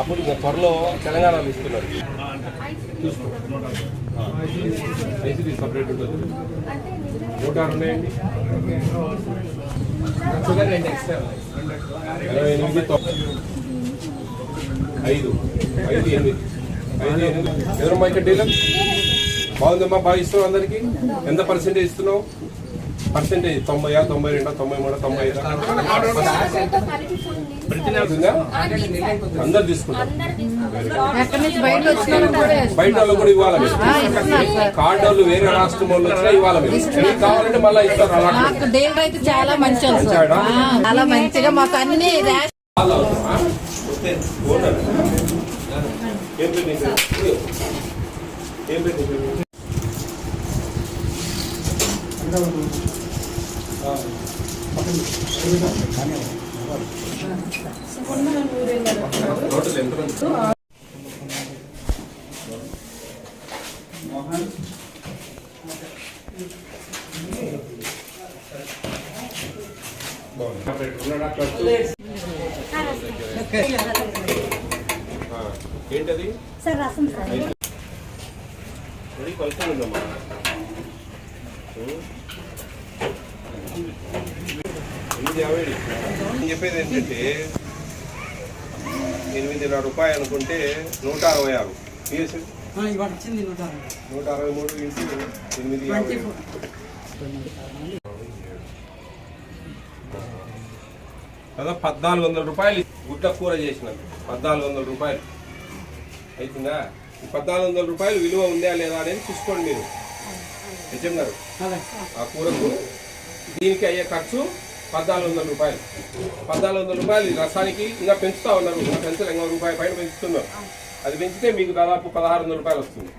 అప్పుడు ఇంకా త్వరలో తెలంగాణలో ఇస్తున్నారు చూసుకో ఐసీడీ సపరేట్ ఉంటుంది. నూట ఆరు ఉన్నాయండి. షుగర్ రెండు ఎక్స్ట్రా ఇరవై ఎనిమిది తొమ్మిది ఐదు. ఐదు ఎనిమిది. ఐదు ఎనిమిది. ఎవరమ్మా ఇక్కడ డీలర్? బాగుందమ్మా బాగా ఇస్తున్నావు అందరికి. ఎంత పర్సెంటేజ్ ఇస్తున్నావు? పర్సెంటేజ్ తొంభై తొంభై రెండు తొంభై మూడు తొంభై ఐదు? అందరు తీసుకుంటారు బయట వాళ్ళు కూడా ఇవ్వాలి. కార్డు వాళ్ళు వేరే రాష్ట్రం వాళ్ళు వచ్చినా ఇవ్వాలి మీకు కావాలంటే మళ్ళీ ఇస్తారు అయితే చాలా మంచి చాలా మంచిగా మాకు అన్ని. ఏం పేరు నీ పేరు? ఏం పేరు నీ పేరు? టోటల్ ఎంత మంది? బాగుంది. ఉన్నాడా క్లర్క్? ఆ, ఏంటది? సార్ రసం సార్. రెడీ కొలతలు ఉందమ్మా. ఎనిమిది యాభై చెప్పేది ఏంటంటే ఎనిమిదిన్నర రూపాయలు అనుకుంటే నూట అరవై ఆరు. నూట అరవై. మూడు ఇంటూ ఎనిమిది యాభై. కదా పద్నాలుగు వందల రూపాయలు గుడ్ల కూర చేసినది పద్నాలుగు వందల రూపాయలు. అవుతుందా ఈ పద్నాలుగు వందల రూపాయలు విలువ ఉందా లేదా అనేది చూసుకోండి మీరు. నిజం గారు. అదే. ఆ కూరకు దీనికి అయ్యే ఖర్చు పద్నాలుగు వందల రూపాయలు. పద్నాలుగు వందల రూపాయలు రసానికి ఇంకా పెంచుతా ఉన్నారు. ఇంకా పెంచలే. ఇంకో రూపాయి పైన పెంచుతున్నారు. అది పెంచితే మీకు దాదాపు పదహారు వందల రూపాయలు వస్తుంది.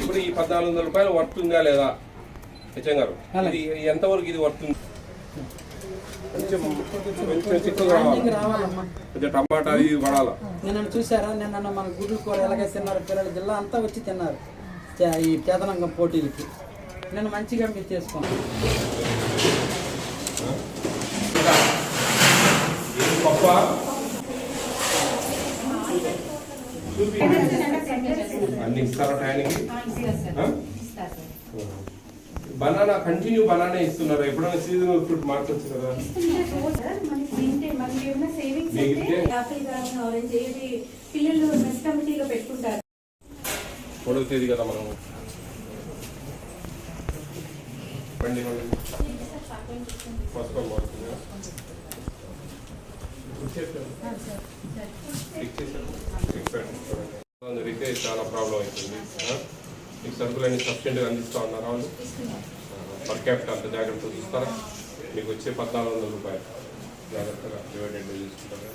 ఇప్పుడు ఈ పద్నాలుగు వందల రూపాయలు వర్తుందా లేదా? నిజం గారు. ఇది ఎంతవరకు ఇది వర్తుంది కొంచెం రావాలి? టమాటా ఇది పడాలా? నిన్న చూసారా నిన్న మన గుడ్లు కూర ఎలాగ తిన్నారు పిల్లలు జిల్లా అంతా వచ్చి తిన్నారు. ఈ చేతనంగం పోటీలకి. నేను మంచిగా మీరు చేసుకోండి. అన్ని ఇస్తారా టైంకి బనానా కంటిన్యూ బనానా ఇస్తున్నారు? ఎప్పుడైనా సీజనల్ ఫ్రూట్ మార్చొచ్చు కదా సార్ మనకి తింటే బండి చాలా ప్రాబ్లం అవుతుంది? మీకు సరుకులన్నీ సఫిషియెంట్గా అందిస్తూ ఉన్నారు వాళ్ళు? పర్ క్యాపిటల్ అంత జాగ్రత్త చూస్తారా? మీకు వచ్చే పద్నాలుగు వందల రూపాయలు. జాగ్రత్తగా డివైడెడ్ చూసుకుంటారా?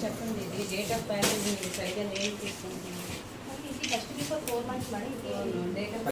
చెప్పండి ఇది డేట్ ఆఫ్ ప్యాకేజింగ్ సరిగ్గా నేను తీసుకుంటున్నాను ఫస్ట్ బిఫోర్ ఫోర్ మంత్స్ మరి డేట్ ఆఫ్